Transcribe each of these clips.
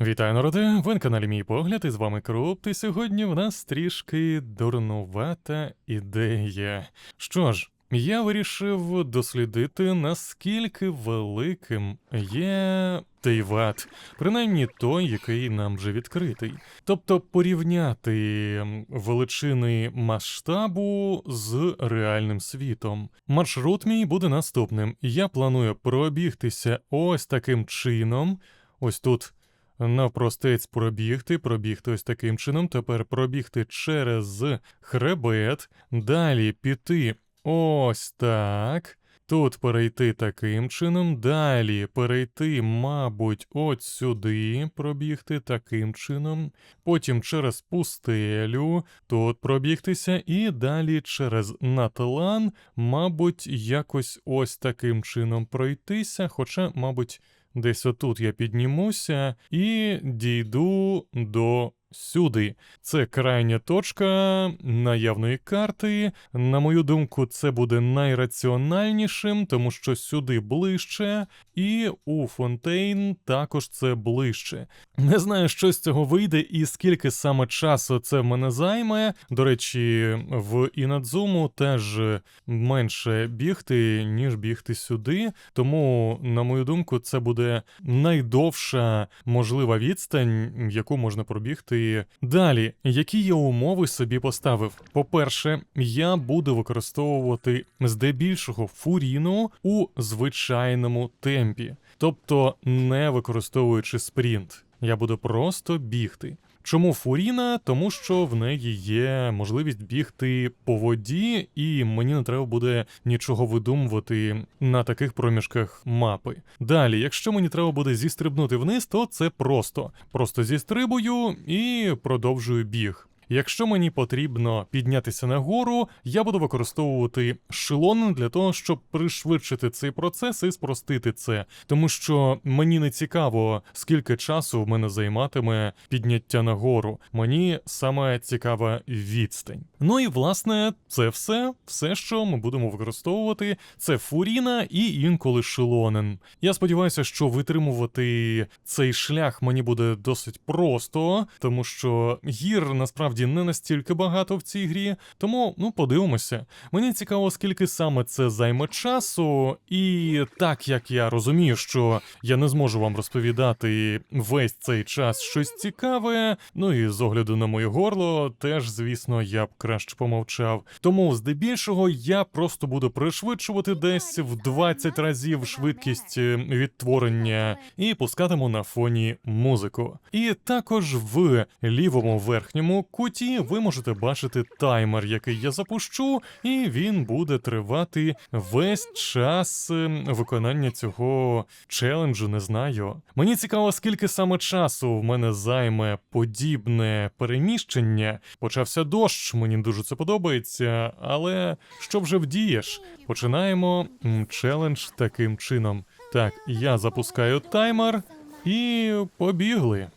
Вітаю, народи! Ви на каналі Мій Погляд, і з вами Круп, і сьогодні в нас трішки дурнувата ідея. Що ж, я вирішив дослідити, наскільки великим є Тейват, принаймні той, який нам вже відкритий. Тобто порівняти величини масштабу з реальним світом. Маршрут мій буде наступним. Я планую пробігтися ось таким чином. Ось тут навпростець пробігти, пробігти ось таким чином, тепер пробігти через хребет, далі піти ось так. Тут перейти таким чином, далі перейти, мабуть, от сюди, пробігти таким чином, потім через пустелю, тут пробігтися, і далі через натлан, мабуть, якось ось таким чином пройтися, хоча, мабуть, Десь отут я піднімуся і дійду до сюди. Це крайня точка наявної карти. На мою думку, це буде найраціональнішим, тому що сюди ближче, і у Фонтейн також це ближче. Не знаю, що з цього вийде і скільки саме часу це в мене займе. До речі, в Інадзуму теж менше бігти, ніж бігти сюди. Тому, на мою думку, це буде найдовша можлива відстань, яку можна пробігти. Далі, які я умови собі поставив? По-перше, я буду використовувати здебільшого фуріну у звичайному темпі, тобто не використовуючи спринт. Я буду просто бігти. Чому Фуріна? Тому що в неї є можливість бігти по воді, і мені не треба буде нічого видумувати на таких проміжках мапи. Далі, якщо мені треба буде зістрибнути вниз, то це просто. Просто зістрибую і продовжую біг. Якщо мені потрібно піднятися нагору, я буду використовувати шилон для того, щоб пришвидшити цей процес і спростити це, тому що мені не цікаво, скільки часу в мене займатиме підняття нагору. Мені саме цікава відстань. Ну і власне це все, все, що ми будемо використовувати, це фуріна і інколи шилонен. Я сподіваюся, що витримувати цей шлях мені буде досить просто, тому що гір насправді не настільки багато в цій грі. Тому ну подивимося. Мені цікаво, скільки саме це займе часу, і так як я розумію, що я не зможу вам розповідати весь цей час щось цікаве. Ну і з огляду на моє горло, теж, звісно, я б краще помовчав. Тому здебільшого я просто буду пришвидшувати десь в 20 разів швидкість е, відтворення і пускатиму на фоні музику. І також в лівому верхньому куті ви можете бачити таймер, який я запущу, і він буде тривати весь час е, виконання цього челенджу. Не знаю. Мені цікаво, скільки саме часу в мене займе подібне переміщення. Почався дощ, мені дуже це подобається, але що вже вдієш? Починаємо челендж таким чином. Так, я запускаю таймер і побігли.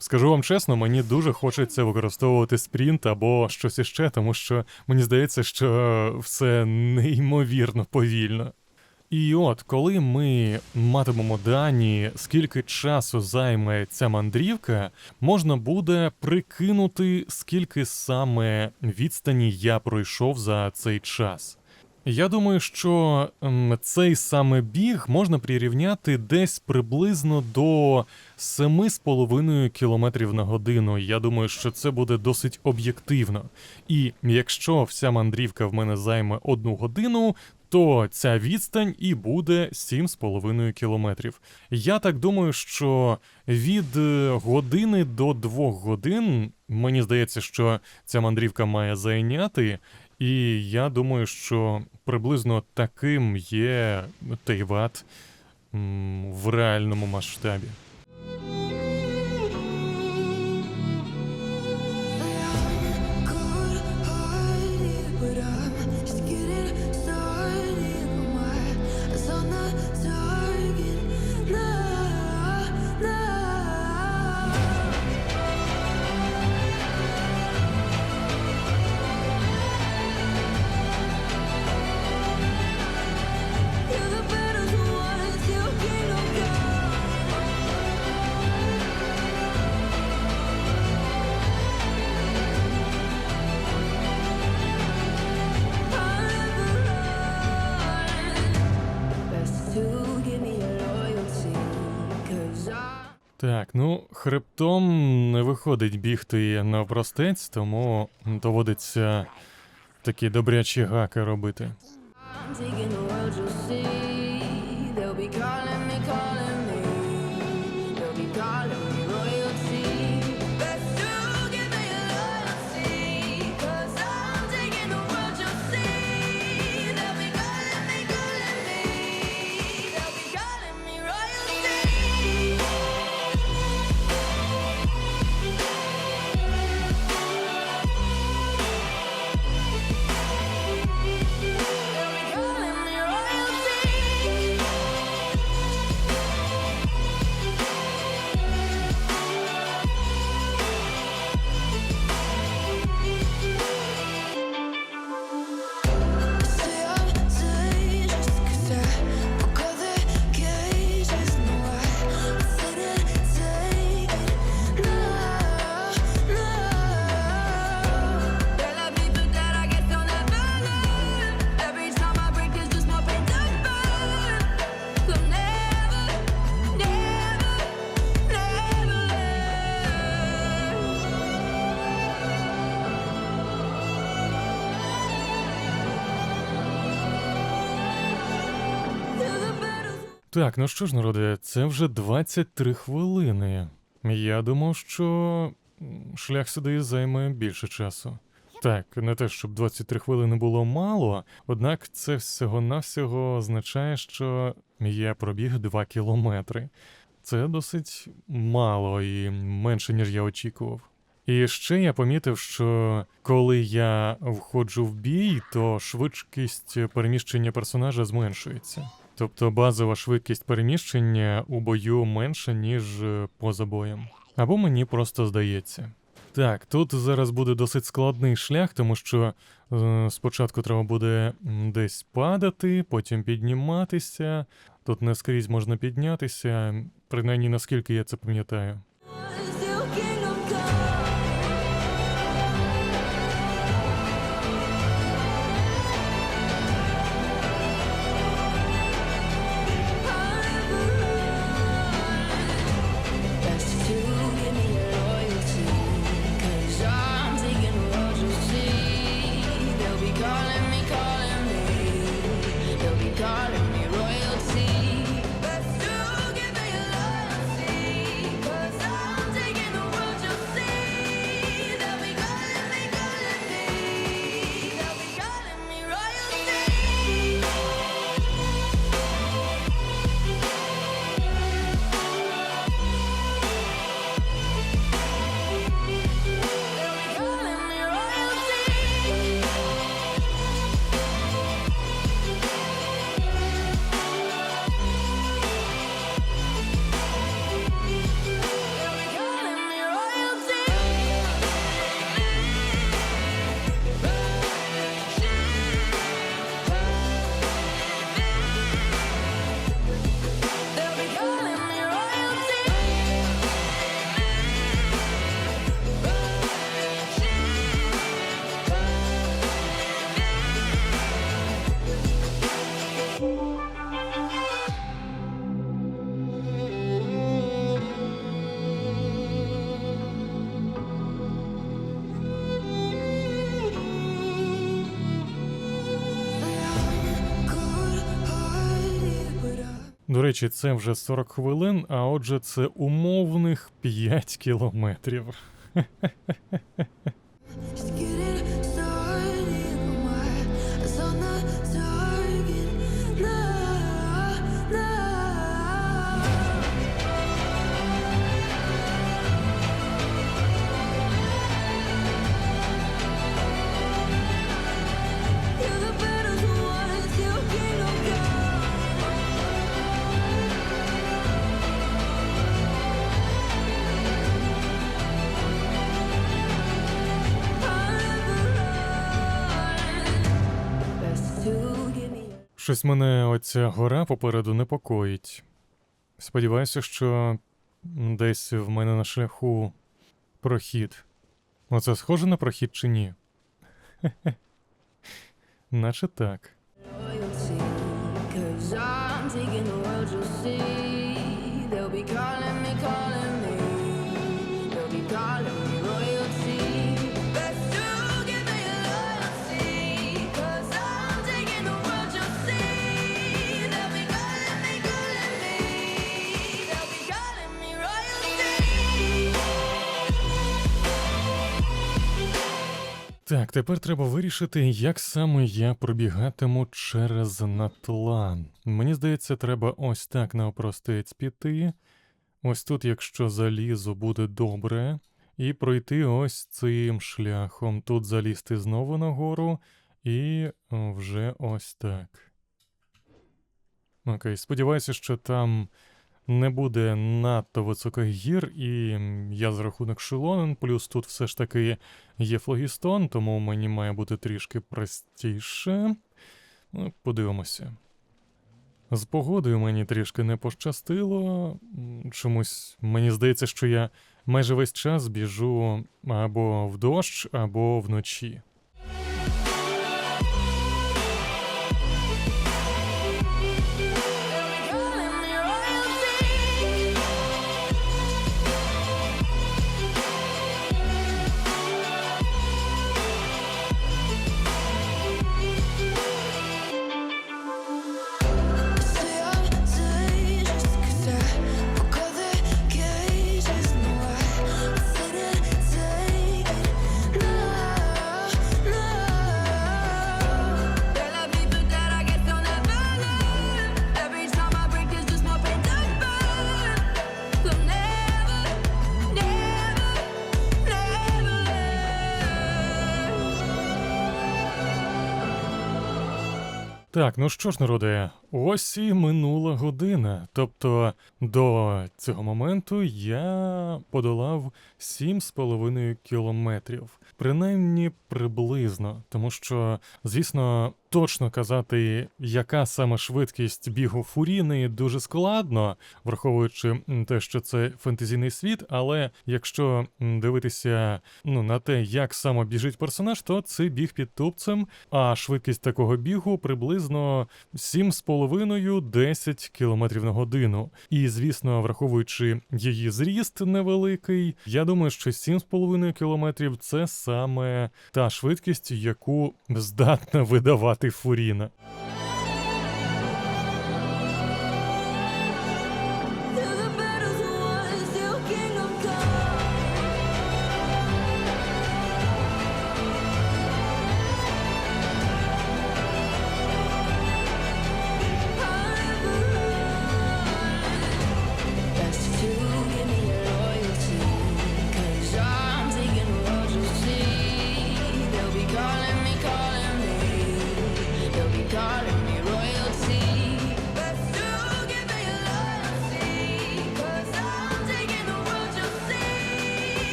Скажу вам чесно, мені дуже хочеться використовувати спринт або щось іще, тому що мені здається, що все неймовірно повільно. І от, коли ми матимемо дані, скільки часу займе ця мандрівка, можна буде прикинути, скільки саме відстані я пройшов за цей час. Я думаю, що ем, цей саме біг можна прирівняти десь приблизно до 7,5 км на годину. Я думаю, що це буде досить об'єктивно. І якщо вся мандрівка в мене займе одну годину, то ця відстань і буде 7,5 кілометрів. Я так думаю, що від е, години до двох годин мені здається, що ця мандрівка має зайняти. І я думаю, що приблизно таким є Тайват в реальному масштабі. Так, ну, хребтом не виходить бігти навпростець, тому доводиться такі добрячі гаки робити. Так, ну що ж, народе, це вже 23 хвилини. Я думав, що шлях сюди займе більше часу. Так, не те, щоб 23 хвилини було мало, однак це всього-навсього означає, що я пробіг 2 кілометри. Це досить мало і менше, ніж я очікував. І ще я помітив, що коли я входжу в бій, то швидкість переміщення персонажа зменшується. Тобто базова швидкість переміщення у бою менша, ніж е, поза боєм. Або мені просто здається. Так, тут зараз буде досить складний шлях, тому що е, спочатку треба буде десь падати, потім підніматися. Тут не скрізь можна піднятися, принаймні наскільки я це пам'ятаю. До речі, це вже 40 хвилин, а отже, це умовних 5 кілометрів. Щось мене оця гора попереду непокоїть. Сподіваюся, що десь в мене на шляху прохід. Оце схоже на прохід чи ні? Наче так. Cause I'm Так, тепер треба вирішити, як саме я пробігатиму через натлан. Мені здається, треба ось так навпростець піти. Ось тут, якщо залізу, буде добре. І пройти ось цим шляхом. Тут залізти знову нагору, і вже ось так. Окей, сподіваюся, що там не буде надто високих гір, і я за рахунок Шилонен, плюс тут все ж таки є флогістон, тому мені має бути трішки простіше. Ну, подивимося. З погодою мені трішки не пощастило. Чомусь мені здається, що я майже весь час біжу або в дощ, або вночі. Так, ну що ж, народе, ось і минула година. Тобто до цього моменту я подолав 7,5 кілометрів. Принаймні приблизно, тому що, звісно, точно казати, яка саме швидкість бігу фуріни, дуже складно, враховуючи те, що це фентезійний світ. Але якщо дивитися ну, на те, як саме біжить персонаж, то це біг під тупцем, а швидкість такого бігу приблизно 7,5-10 км на годину. І, звісно, враховуючи її зріст невеликий, я думаю, що 7,5 км це саме та швидкість, яку здатна видавати Фуріна.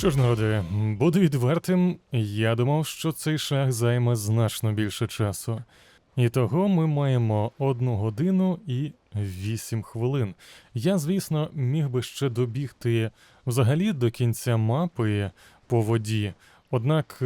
Що ж, народи, буду відвертим, я думав, що цей шаг займе значно більше часу. І того ми маємо одну годину і вісім хвилин. Я, звісно, міг би ще добігти взагалі до кінця мапи по воді, однак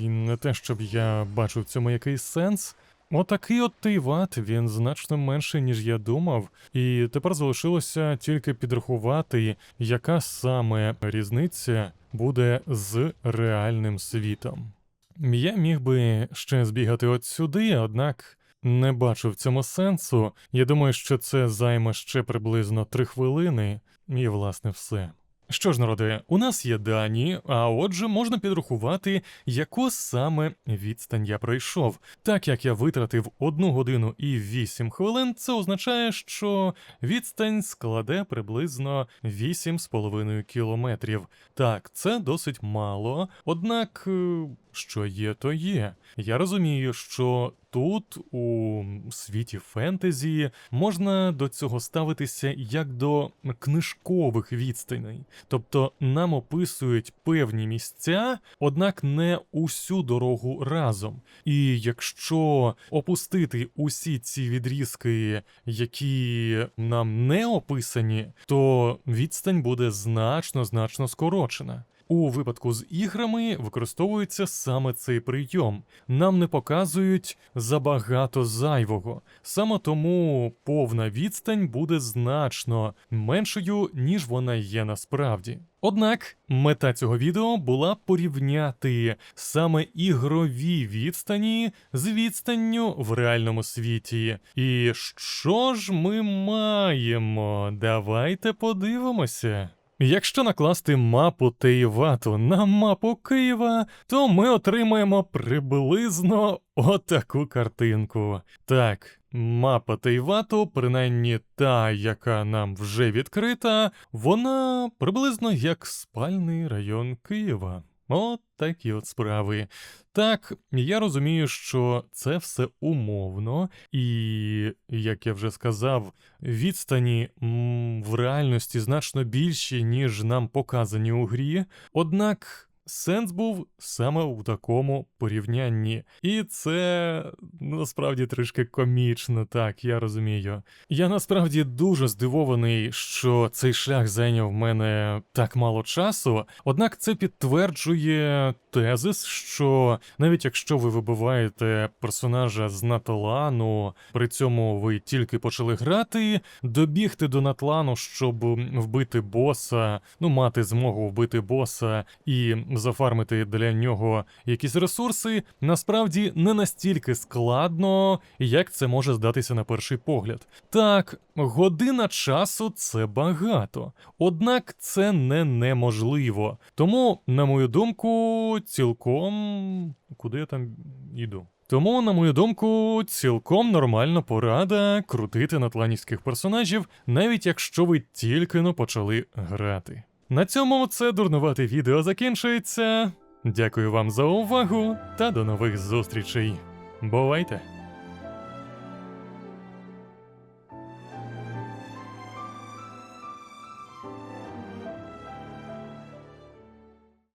не те, щоб я бачив в цьому якийсь сенс. Отакий от Тейват, він значно менший, ніж я думав, і тепер залишилося тільки підрахувати, яка саме різниця буде з реальним світом. Я міг би ще збігати от сюди, однак не бачу в цьому сенсу. Я думаю, що це займе ще приблизно три хвилини, і власне все. Що ж, народи, у нас є дані, а отже, можна підрахувати, яку саме відстань я пройшов. Так як я витратив 1 годину і 8 хвилин, це означає, що відстань складе приблизно 8,5 кілометрів. Так, це досить мало, однак, е, що є, то є. Я розумію, що тут, у світі фентезі, можна до цього ставитися як до книжкових відстаней. Тобто нам описують певні місця, однак не усю дорогу разом. І якщо опустити усі ці відрізки, які нам не описані, то відстань буде значно значно скорочена. У випадку з іграми використовується саме цей прийом. Нам не показують забагато зайвого. Саме тому повна відстань буде значно меншою, ніж вона є насправді. Однак мета цього відео була порівняти саме ігрові відстані з відстанню в реальному світі. І що ж ми маємо? Давайте подивимося. Якщо накласти мапу Теївату на мапу Києва, то ми отримаємо приблизно отаку картинку. Так, мапа Тейвату, принаймні та, яка нам вже відкрита, вона приблизно як спальний район Києва. От такі от справи. Так, я розумію, що це все умовно, і, як я вже сказав, відстані м, в реальності значно більші, ніж нам показані у грі. Однак сенс був саме у такому порівнянні. І це насправді трішки комічно, так, я розумію. Я насправді дуже здивований, що цей шлях зайняв в мене так мало часу, однак це підтверджує тезис, що навіть якщо ви вибиваєте персонажа з Натлану, при цьому ви тільки почали грати, добігти до Натлану, щоб вбити боса, ну мати змогу вбити боса і зафармити для нього якісь ресурси, насправді не настільки складно, як це може здатися на перший погляд. Так, година часу це багато, однак це не неможливо. Тому, на мою думку, цілком. Куди я там іду? Тому, на мою думку, цілком нормальна порада крутити натланівських персонажів, навіть якщо ви тільки но почали грати. На цьому це дурнувате відео закінчується. Дякую вам за увагу та до нових зустрічей. Бувайте!